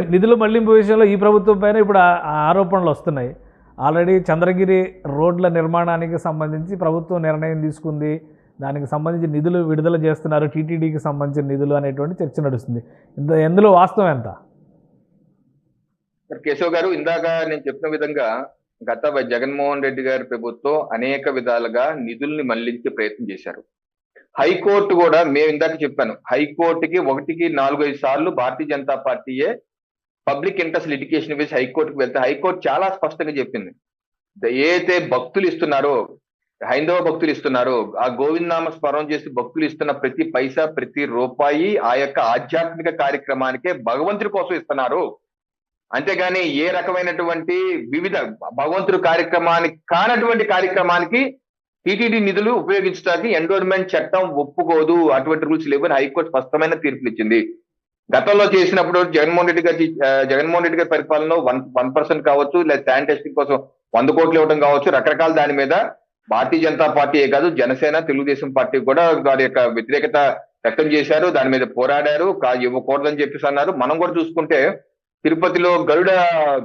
నిధుల మళ్ళింపు విషయంలో ఈ ప్రభుత్వం పైన ఇప్పుడు ఆ- ఆరోపణలు వస్తున్నాయి. ఆల్రెడీ చంద్రగిరి రోడ్ల నిర్మాణానికి సంబంధించి ప్రభుత్వం నిర్ణయం తీసుకుంది. దానికి సంబంధించి నిధులు విడుదల చేస్తున్నారు. టీటీడీకి సంబంధించిన నిధులు అనేటువంటి చర్చ నడుస్తుంది. ఇంత ఎందులో వాస్తవం ఎంత? సార్ కేశవ్ గారు ఇందాక నేను చెప్పిన విధంగా గత జగన్మోహన్ రెడ్డి గారి ప్రభుత్వం అనేక విధాలుగా నిధుల్ని మళ్ళించే ప్రయత్నం చేశారు. హైకోర్టు కూడా మేము ఇందాక చెప్పాను హైకోర్టుకి ఒకటికి నాలుగు ఐదు సార్లు భారతీయ జనతా పార్టీయే పబ్లిక్ ఇంట్రెస్ట్ లిటిగేషన్ వేసి హైకోర్టుకి వెళ్తే హైకోర్టు చాలా స్పష్టంగా చెప్పింది. ఏదైతే భక్తులు ఇస్తున్నారో హైందవ భక్తులు ఇస్తున్నారో ఆ గోవిందనామ స్మరణ చేసి భక్తులు ఇస్తున్న ప్రతి పైసా ప్రతి రూపాయి ఆ యొక్క ఆధ్యాత్మిక కార్యక్రమానికే భగవంతుడి కోసం ఇస్తున్నారు. అంతేగాని ఏ రకమైనటువంటి వివిధ భగవంతుడి కార్యక్రమానికి కానటువంటి కార్యక్రమానికి టీటీడీ నిధులు ఉపయోగించడానికి ఎండోర్మెంట్ చట్టం ఒప్పుకోదు. అటువంటి రూల్స్ లేవని హైకోర్టు స్పష్టమైన తీర్పులు ఇచ్చింది గతంలో చేసినప్పుడు జగన్మోహన్ రెడ్డి గారి జగన్మోహన్ రెడ్డి గారి పరిపాలనలో వన్ వన్ పర్సెంట్ కావచ్చు లేదా శాన్ టెస్టింగ్ కోసం వంద కోట్లు ఇవ్వడం కావచ్చు రకరకాల దాని మీద భారతీయ జనతా పార్టీయే కాదు జనసేన తెలుగుదేశం పార్టీ కూడా వారి యొక్క వ్యతిరేకత వ్యక్తం చేశారు దాని మీద పోరాడారు ఇవ్వకూడదని చెప్పేసి అన్నారు. మనం కూడా చూసుకుంటే తిరుపతిలో గరుడ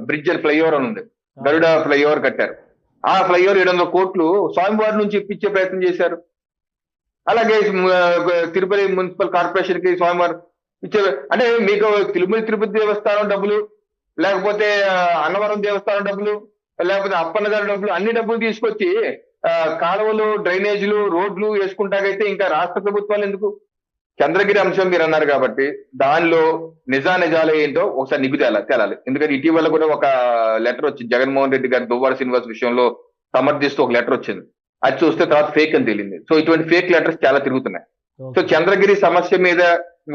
బ్రిడ్జ్ అని ఫ్లైఓవర్ అని ఉంది. గరుడ ఫ్లైఓవర్ కట్టారు. ఆ ఫ్లైఓవర్ ఏడు వందల కోట్లు స్వామివారి నుంచి ఇప్పించే ప్రయత్నం చేశారు. అలాగే తిరుపతి మున్సిపల్ కార్పొరేషన్కి స్వామివారు అంటే మీకు తిరుమల తిరుపతి దేవస్థానం డబ్బులు లేకపోతే అన్నవరం దేవస్థానం డబ్బులు లేకపోతే అప్పన్న గారి డబ్బులు అన్ని డబ్బులు తీసుకొచ్చి కాలువలు డ్రైనేజీలు రోడ్లు వేసుకుంటాకైతే ఇంకా రాష్ట్ర ప్రభుత్వాలు ఎందుకు? చంద్రగిరి అంశం మీరు అన్నారు కాబట్టి దానిలో నిజా నిజాలు ఏంటో ఒకసారి నిగ్గు తేలా తేలాలి. ఎందుకంటే ఇటీవల కూడా ఒక లెటర్ వచ్చింది. జగన్మోహన్ రెడ్డి గారి దువ్వాడ శ్రీనివాస్ విషయంలో సమర్థిస్తూ ఒక లెటర్ వచ్చింది. అది చూస్తే తర్వాత ఫేక్ అని తేలింది. సో ఇటువంటి ఫేక్ లెటర్స్ చాలా తిరుగుతున్నాయి. సో చంద్రగిరి సమస్య మీద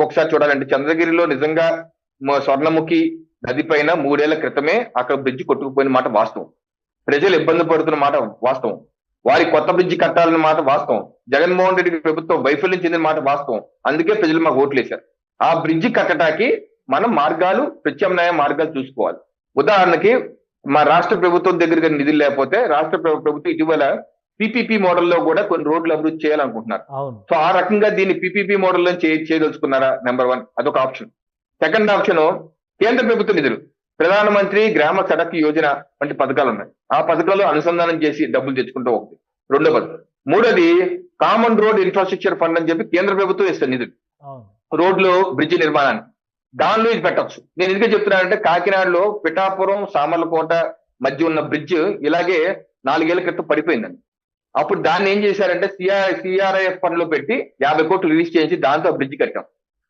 ఒకసారి చూడాలంటే చంద్రగిరిలో నిజంగా స్వర్ణముఖి నది పైన మూడేళ్ళ క్రితమే అక్కడ బ్రిడ్జ్ కొట్టుకుపోయిన మాట వాస్తవం. ప్రజలు ఇబ్బంది పడుతున్న మాట వాస్తవం. వారి కొత్త బ్రిడ్జి కట్టాలన్న మాట వాస్తవం. జగన్మోహన్ రెడ్డి ప్రభుత్వం వైఫల్యం చెందిన మాట వాస్తవం. అందుకే ప్రజలు మాకు ఓట్లేశారు ఆ బ్రిడ్జి కట్టడానికి మనం మార్గాలు ప్రత్యామ్నాయ మార్గాలు చూసుకోవాలి. ఉదాహరణకి మా రాష్ట్ర ప్రభుత్వం దగ్గర నిధులు లేకపోతే రాష్ట్ర ప్రభుత్వం ఇటీవల పిపిపి మోడల్లో కూడా కొన్ని రోడ్లు అభివృద్ధి చేయాలనుకుంటున్నారు. సో ఆ రకంగా దీన్ని పిపిపి మోడల్లో చే- చేయదలుచుకున్నారా? నెంబర్ వన్ అదొక ఆప్షన్ సెకండ్ ఆప్షన్ కేంద్ర ప్రభుత్వ నిధులు. ప్రధానమంత్రి గ్రామ సడక్ యోజన వంటి పథకాలు ఉన్నాయి. ఆ పథకాలు అనుసంధానం చేసి డబ్బులు తెచ్చుకుంటూ ఒకటి రెండో పథకం మూడోది కామన్ రోడ్ ఇన్ఫ్రాస్ట్రక్చర్ ఫండ్ అని చెప్పి కేంద్ర ప్రభుత్వం ఇస్తుంది నిధులు. రోడ్లు బ్రిడ్జి నిర్మాణానికి దానిలో ఇది పెట్టచ్చు. నేను ఎందుకే చెప్తున్నానంటే కాకినాడలో పిఠాపురం సామర్లకోట మధ్య ఉన్న బ్రిడ్జ్ ఇలాగే నాలుగేళ్ళ క్రితం పడిపోయిందండి. అప్పుడు దాన్ని ఏం చేశారంటే సిఆర్ సిఆర్ఐఎఫ్ ఫండ్లో పెట్టి యాభై కోట్లు రిలీజ్ చేసి దాంతో ఆ బ్రిడ్జ్ కట్టాం.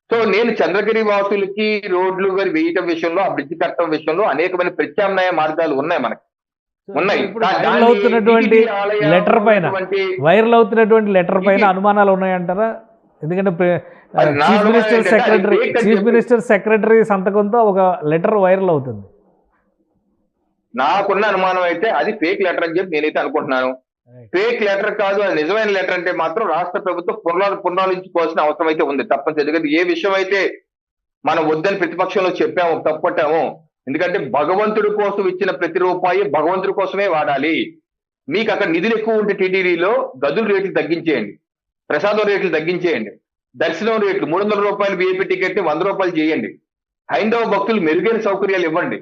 సో నేను చంద్రగిరి వాసులకి రోడ్లు గారి వేయటం విషయంలో ఆ బ్రిడ్జ్ కట్టడం విషయంలో అనేకమైన ప్రత్యామ్నాయ మార్గాలు ఉన్నాయి మనకి. ఉన్నాయి. వైరల్ అవుతున్నటువంటి లెటర్ పైన వైరల్ అవుతున్నటువంటి లెటర్ పైన అనుమానాలు ఉన్నాయంటారా? ఎందుకంటే chief minister secretary chief minister secretary సంతకంతో ఒక లెటర్ వైరల్ అవుతుంది. నాకున్న అనుమానం అయితే అది ఫేక్ లెటర్ అని చెప్పి నేనైతే అనుకుంటున్నాను. ఫేక్ లెటర్ కాదు అది నిజమైన లెటర్ అంటే మాత్రం రాష్ట్ర ప్రభుత్వం పునరా పునరాలించుకోవాల్సిన అవసరం అయితే ఉంది తప్పనిసరి ఎందుకంటే ఏ విషయం అయితే మనం వద్దని ప్రతిపక్షంలో చెప్పాము తప్పట్టాము ఎందుకంటే భగవంతుడి కోసం ఇచ్చిన ప్రతి రూపాయి భగవంతుడి కోసమే వాడాలి. మీకు అక్కడ నిధులు ఎక్కువ ఉంటే టీటీడీలో గదుల రేట్లు తగ్గించేయండి. ప్రసాదం రేట్లు తగ్గించేయండి. దర్శనం రేట్లు మూడు వందల రూపాయలు బీఏపీ టికెట్ వంద రూపాయలు చేయండి. హైందవ భక్తులు మెరుగైన సౌకర్యాలు ఇవ్వండి.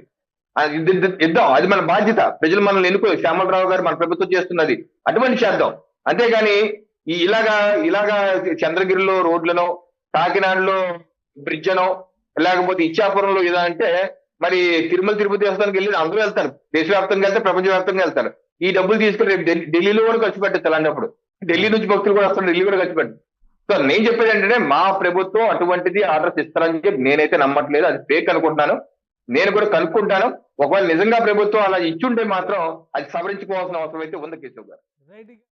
ఇద్దాం అది మన బాధ్యత. ప్రజలు మనల్ని ఎన్నుకో శ్యామలరావు గారు మన ప్రభుత్వం చేస్తున్నది. అటువంటి చేద్దాం. అంతేగాని ఈ ఇలాగా ఇలాగా చంద్రగిరిలో రోడ్లను కాకినాడలో బ్రిడ్జ్ అనో లేకపోతే ఇచ్చాపురంలో ఇదా అంటే మరి తిరుమల తిరుపతి దేవస్థానికి వెళ్ళి అందరూ వెళ్తారు. దేశవ్యాప్తంగా వెళ్తే ప్రపంచవ్యాప్తంగా వెళ్తారు. ఈ డబ్బులు తీసుకుని రేపు ఢిల్లీ- ఢిల్లీలో కూడా ఖర్చు పెట్టచ్చు అలాంటప్పుడు. ఢిల్లీ నుంచి భక్తులు కూడా వస్తారు ఢిల్లీ కూడా ఖర్చు పెట్టు సో నేను చెప్పేది ఏంటంటే మా ప్రభుత్వం అటువంటిది ఆర్డర్స్ ఇస్తారని చెప్పి నేనైతే నమ్మట్లేదు. అది ఫేక్ అనుకుంటున్నాను. నేను కూడా కనుక్కుంటాను. ఒకవేళ నిజంగా ప్రభుత్వం అలా ఇచ్చుంటే మాత్రం అది సవరించుకోవాల్సిన అవసరం అయితే ఉంది కేశవ్ గారు.